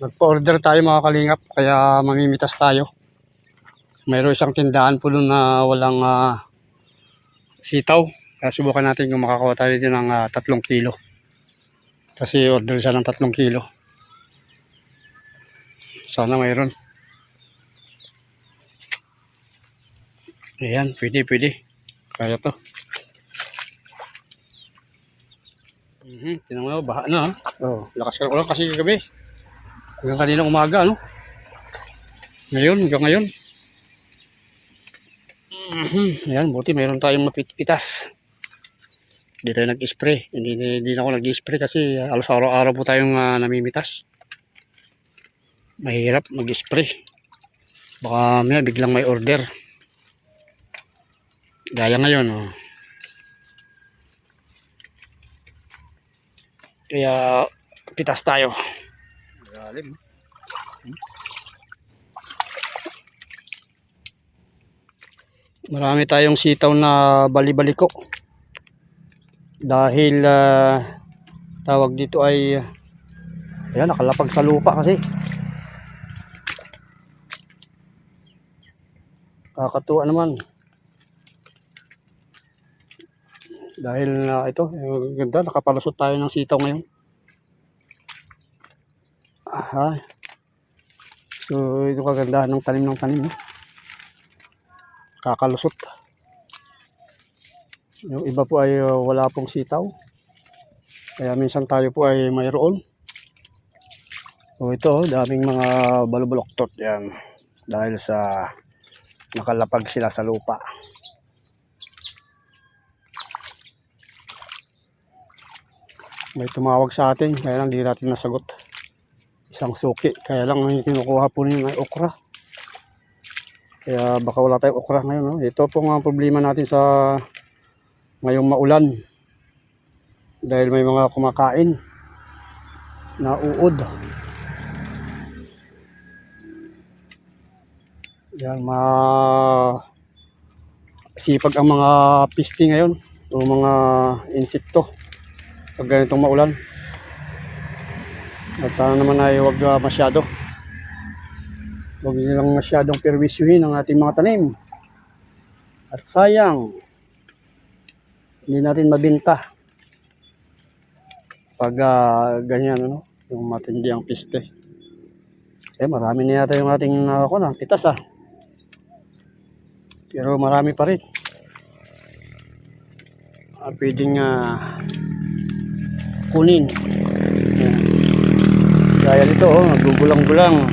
Nagpa-order tayo mga kalingap, kaya mamimitas tayo. Mayroon isang tindahan po doon na walang ah, sitaw. Kaya subukan natin kung makakuha tayo dito ng ah, tatlong kilo. Kasi order siya ng tatlong kilo. Sana mayroon. Ayan, pwede, pwede. Kaya to. Mhm, tinan mo, baha na. Oh, lakas ka ulan kasi kagabi. Hanggang kaninang umaga, ano? Ngayon, hanggang ngayon. Mhm, Ayan, buti mayroon tayong mapitpitas. Hindi tayo nag-spray. Hindi, hindi na ako nag-spray kasi uh, alos araw-araw po tayong ah, namimitas. Mahirap mag-spray. Baka may biglang may order. Gaya ngayon, oh. Kaya pitas tayo. Lalim. Marami tayong sitaw na bali-baliko. Dahil ah, tawag dito ay ayan, nakalapag sa lupa kasi. Kakatuwa naman. Dahil na ito, eh, ganda, nakapalusot tayo ng sitaw ngayon. Aha. So, ito kagandahan ng tanim ng tanim. No? Kakalusot. Yung iba po ay uh, wala pong sitaw. Kaya minsan tayo po ay mayroon. So ito, oh, daming mga balubuloktot yan. Dahil sa nakalapag sila sa lupa. May tumawag sa atin, kaya lang di natin nasagot. Isang suki, kaya lang yung kinukuha po niya ay okra. Kaya baka wala tayong okra ngayon. No? Ito po ang problema natin sa ngayong maulan. Dahil may mga kumakain na uod. Yan, ma sipag ang mga pisti ngayon o mga insekto pag ganitong maulan. At sana naman ay huwag ah, masyado. Huwag nilang masyadong perwisyuhin ang ating mga tanim. At sayang, hindi natin mabinta pag ah, ganyan, ano, yung matindi ang piste. Eh, marami na yata yung ating uh, na, pitas ah. Pero marami pa rin. Ah, pwedeng ah, kunin. Gaya nito, oh, nagugulang-gulang.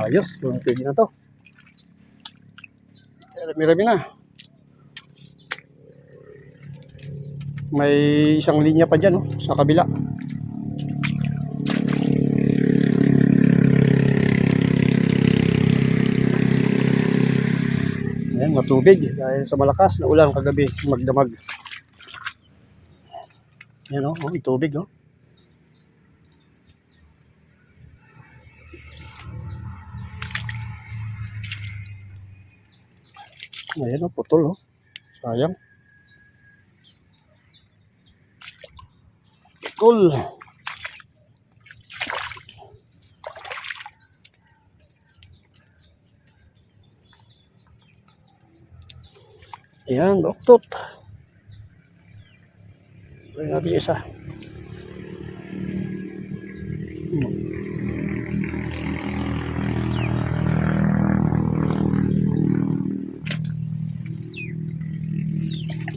Ayos, pwede na to. Rami-rami na. May isang linya pa dyan, oh, sa kabila. Ayan, matubig dahil sa malakas na ulan kagabi, magdamag. Ayan, oh, oh, tubig, oh. Ayan, oh, putol, oh. Sayang. Putol. Ayan, doktot. Ayan natin isa.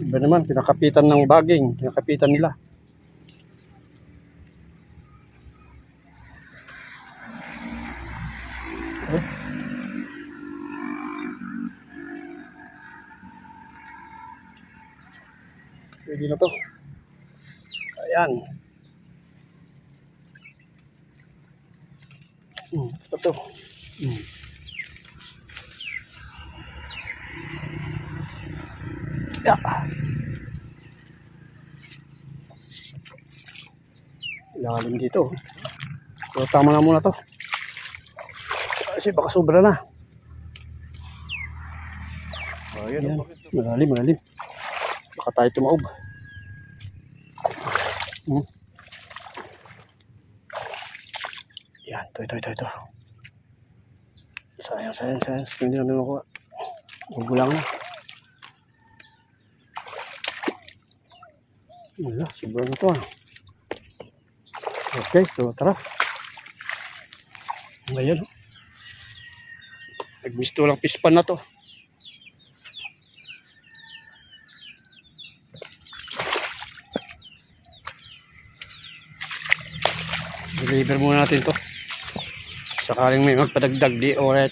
Iba naman, kinakapitan ng baging, kinakapitan nila. Oh. Pwede na to. Ayan. Hmm, pa to. Hmm. Yeah. Lalim dito. So, tama na muna to. Kasi baka sobra na. Ayan. Malalim, malalim. Baka tayo tumaob. Hmm. Yan, ito, ito, ito, ito. Sayang, sayang, sayang. Hindi namin makuha. Gugulang na. Wala, sobrang na to ah. Okay, so tara. Ngayon. Nagbisto lang pispan na to. Deliver muna natin to. Sakaling may magpadagdag di oret.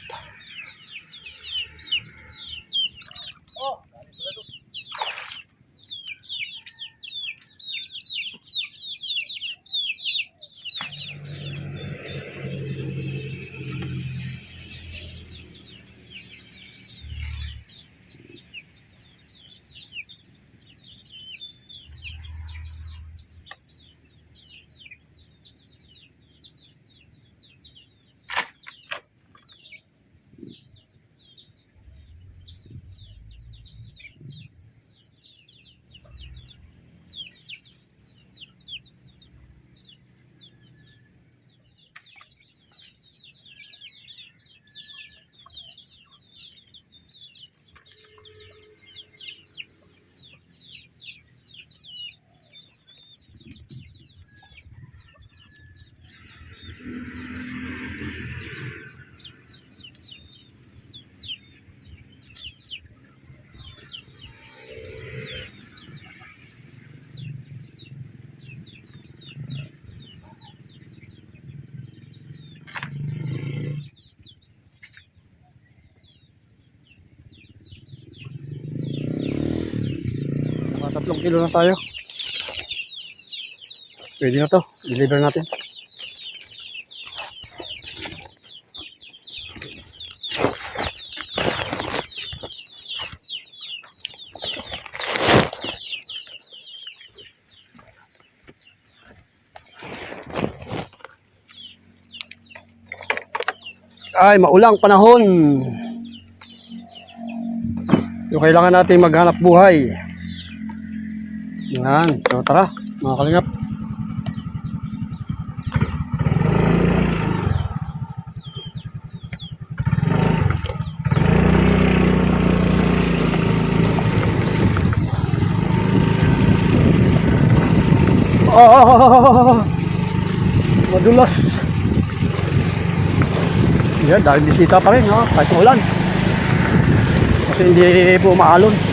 Tatlong kilo na tayo. Pwede na to. Deliver natin. Ay, maulang panahon. So, kailangan natin maghanap buhay. Yan. So, tara, mga kalingap. Oh, madulas. Yan, dahil bisita pa rin, no? kahit ulan. Kasi hindi po maalon.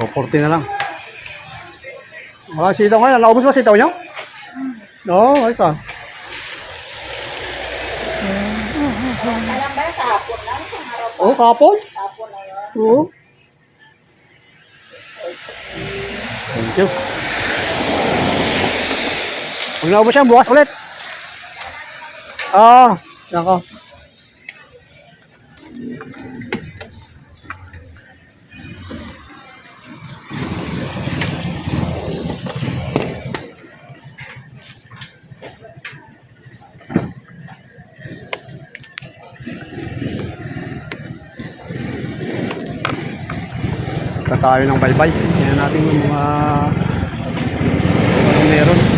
O, 40 na lang. Mga sitaw ngayon. Naubos ba sitaw niyo? Oo, oh, ayos ah. Oo, oh, kapon. kahapon na yun. Oo. Thank you. Pag naubos yan, bukas ulit. Ah, nako. Tayo ng baybay. Tingnan natin yung mga anong meron.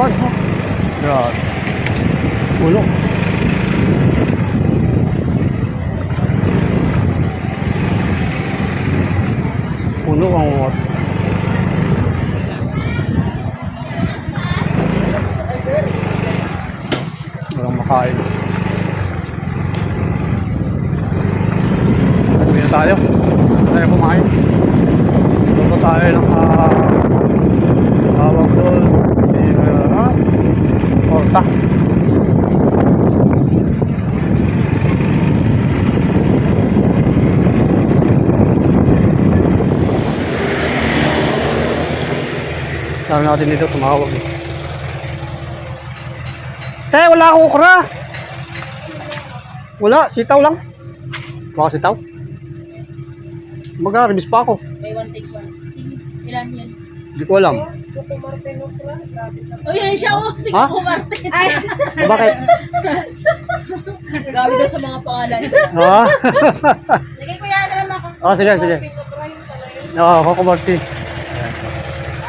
ก่อน Sabi natin dito tumawag eh. Te, wala akong okra. Wala, sitaw lang. Baka sitaw. Mag-harvest pa ako. May one take one. Sige, ilan yan? Hindi ko alam. Oh, yan siya oh. Sige, Ha? ako Martin. Ay, Bakit? gabi daw sa mga pangalan. Ha? Sige, kuya, alam ako. oh, sige, sige. Oo, oh, Coco.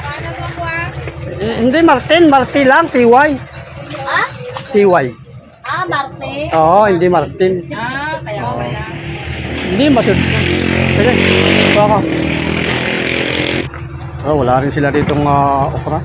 Ano po ako ah? Eh, hindi Martin, Marti lang, TY. Ah? TY. Ah, Marte. Oo, hindi Martin. Ah, kaya wala. Hindi, masud. Sige, ito ako. Oh, wala rin sila ditong uh, okra.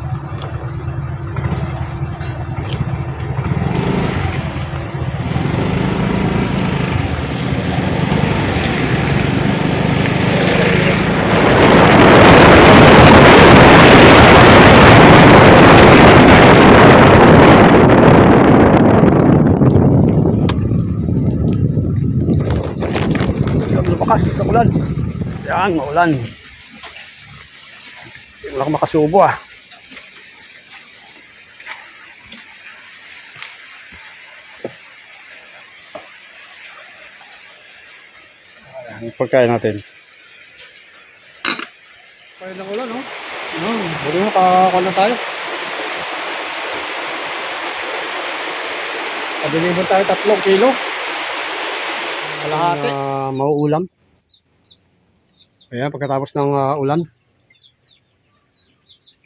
Lumakas sa ulan. Yan, maulan. Wala akong makasubo ah. Ayan, pagkain natin. Pagkain ng ulan, no? Ano, buti mo, kakakuha na tayo. Pag-deliver tayo tatlong kilo. Kalahati. Uh, mauulam. Ayan, pagkatapos ng uh, ulan.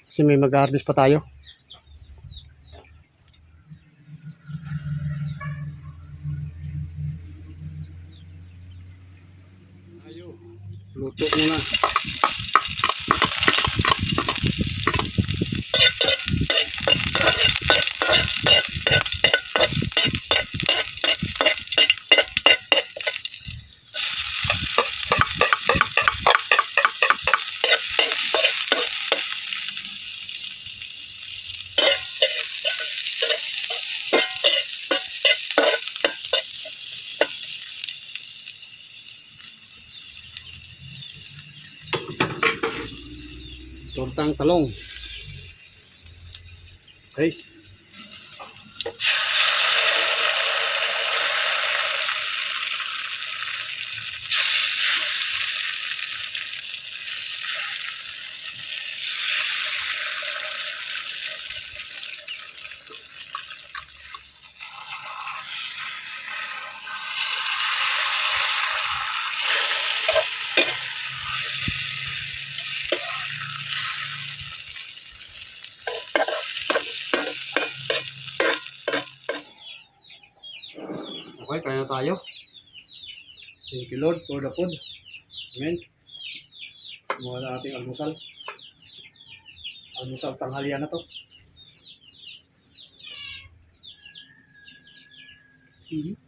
Kasi may mag-harvest pa tayo. Tortang talong. Okay. Okay, kaya tayo. Thank you Lord for the food. Amen. Kumuha na ating almusal. Almusal tanghalian na to. Mhm.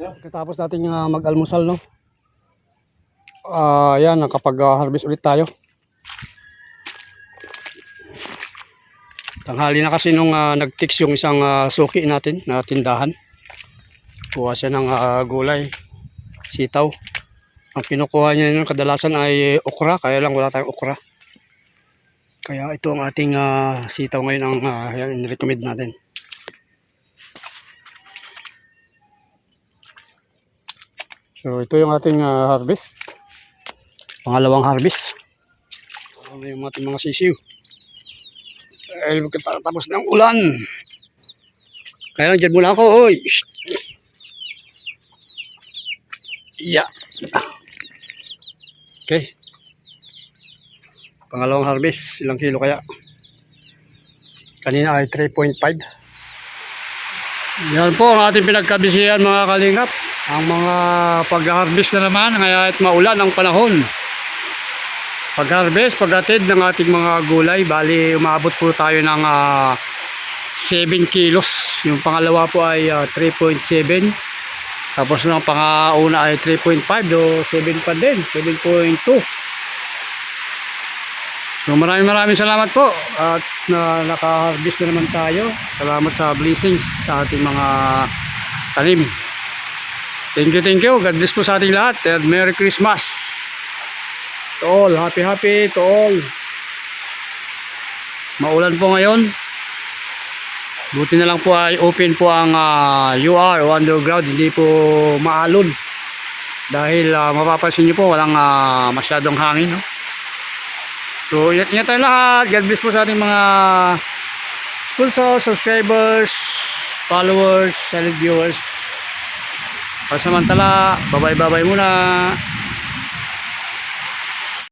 Yeah, Katapos natin uh, mag-almusal, no? Ah, yan, nakapag-harvest ulit tayo. Tanghali na kasi nung ah, nag-tix yung isang ah, suki natin na tindahan. Kuha siya ng ah, gulay, sitaw. Ang kinukuha niya yun kadalasan ay okra, kaya lang wala tayong okra. Kaya ito ang ating ah, sitaw ngayon ang uh, recommend natin. So ito yung ating ah, harvest. Pangalawang harvest. Ano yung ating mga sisiw. Dahil magkatapos ng ulan. Kaya lang dyan muna ako. Oy. Yeah. Okay. Pangalawang harvest. Ilang kilo kaya? Kanina ay 3.5. Yan po ang ating pinagkabisihan mga kalingap. Ang mga pag-harvest na naman ngayon maulan ang panahon. Pag-harvest, paghatid ng ating mga gulay, bali umabot po tayo ng ah, 7 kilos. Yung pangalawa po ay ah, 3.7. Tapos yung pangauna ay 3.5 do 7 pa din, 7.2. So maraming maraming salamat po at na naka-harvest na naman tayo. Salamat sa blessings sa ating mga tanim. Thank you, thank you. God bless po sa ating lahat and Merry Christmas. To all, happy happy to all. Maulan po ngayon. Buti na lang po ay open po ang ah, UR o underground, hindi po maalon. Dahil ah, mapapansin niyo po walang ah, masyadong hangin. No? So, ingat ingat tayo lahat. God bless po sa ating mga sponsors, subscribers, followers, silent viewers. Pasamantala, babay-babay muna.